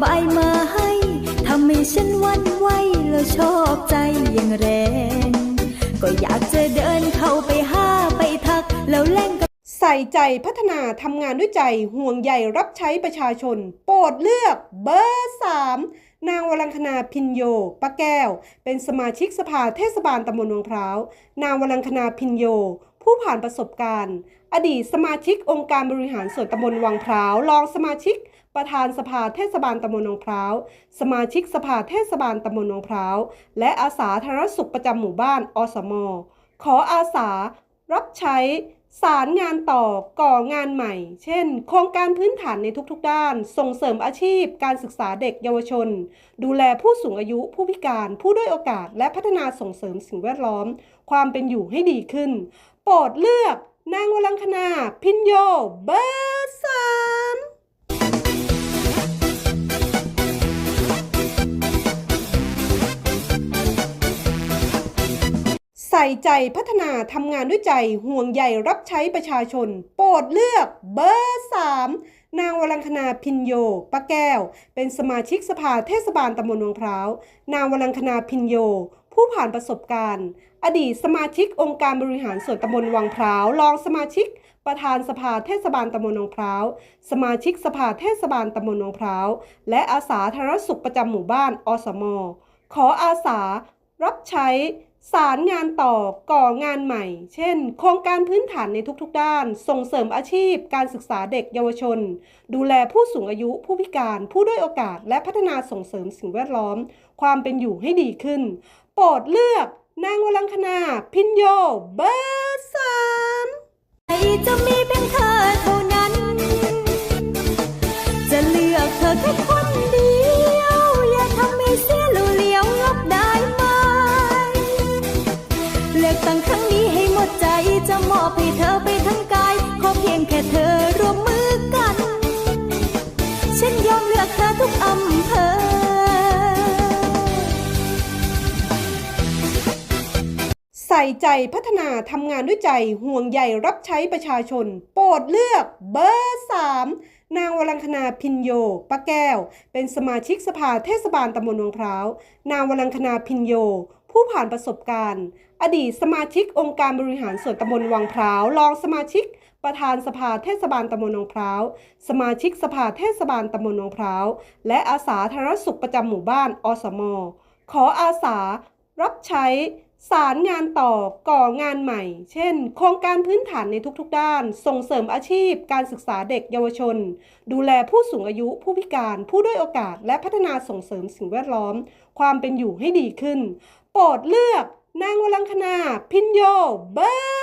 นโยบายมาให้ทำให้ฉันวันไหวแล้วชอบใจอย่างแรง ก็อยากจะเดินเข้าไปหาไปทัก แล้วแล่งกับใส่ใจพัฒนาทำงานด้วยใจห่วงใยรับใช้ประชาชน โปรดเลือกเบอร์สามนางวรังคณาพินโยป้าแก้ว เป็นสมาชิกสภาเทศบาลตำบลหนองพร้าว นางวรังคณาพินโย ผู้ผ่านประสบการณ์ อดีตสมาชิกองค์การบริหารส่วนตำบลวังพร้าวรองสมาชิก ประธานสภาเทศบาลตำบลหนองพร้าวสมาชิกสภาเทศบาลตำบลหนองพร้าวและอาสาธารณสุขประจำหมู่บ้านอสมขออาสา รับใช้สารงานต่อก่องานใหม่ เช่น โครงการพื้นฐานในทุกๆ ด้าน ส่งเสริมอาชีพ การศึกษาเด็กเยาวชน ดูแลผู้สูงอายุ ผู้พิการ ผู้ด้อยโอกาส และพัฒนาส่งเสริมสิ่งแวดล้อม ความเป็นอยู่ให้ดีขึ้น โปรดเลือก นางวลังคณาพินโยเบอร์สามใส่ใจพัฒนาทำงานด้วยใจห่วงใยรับใช้ประชาชน โปรดเลือกเบอร์สามนางวรังคณาพินโยป้าแก้ว เป็นสมาชิกสภาเทศบาลตำบลหนองพร้าว นางวรังคณาพินโย ผู้ผ่านประสบการณ์ อดีตสมาชิกองค์การบริหารส่วนตำบลวังพร้าวรองสมาชิก ประธานสภาเทศบาลตำบลหนองพร้าวสมาชิกสภาเทศบาลตำบลหนองพร้าวและอาสาธารณสุขประจำหมู่บ้านอสมขออาสา รับใช้สารงานต่อก่องานใหม่ เช่น โครงการพื้นฐานในทุกๆ ด้าน ส่งเสริมอาชีพ การศึกษาเด็กเยาวชน ดูแลผู้สูงอายุผู้พิการ ผู้ด้อยโอกาส และพัฒนาส่งเสริมสิ่งแวดล้อม ความเป็นอยู่ให้ดีขึ้น โปรดเลือก นางวลังคณาพินโยเบอร์สามใจจะมีเพียงเธอเท่านั้น จะเลือกเธอแค่คนเดียว อย่าทำให้เสียลูเลี้ยวงบได้ไหมเลือกตั้งครั้งนี้ให้หมดใจจะมอบให้เธอไปทั้งกาย ขอเพียงแค่เธอร่วมมือกันฉัน ใส่ใจพัฒนาทำงานด้วยใจห่วงใยรับใช้ประชาชน โปรดเลือกเบอร์สามนางวรังคณาพินโยป้าแก้ว เป็นสมาชิกสภาเทศบาลตำบลหนองพร้าว นางวรังคณาพินโย ผู้ผ่านประสบการณ์ อดีตสมาชิกองค์การบริหารส่วนตำบลวังพร้าวรองสมาชิกประธานสภาเทศบาลตำบลหนองพร้าว สมาชิกสภาเทศบาลตำบลหนองพร้าว และอาสาธารณสุขประจำหมู่บ้านอสม ขออาสา รับใช้ สารงานต่อก่องานใหม่ เช่น โครงการพื้นฐานในทุกๆด้าน ส่งเสริมอาชีพ การศึกษาเด็กเยาวชน ดูแลผู้สูงอายุ ผู้พิการ ผู้ด้อยโอกาส และพัฒนาส่งเสริมสิ่งแวดล้อม ความเป็นอยู่ให้ดีขึ้น โปรดเลือก นางวลังคณาพินโยเบอร์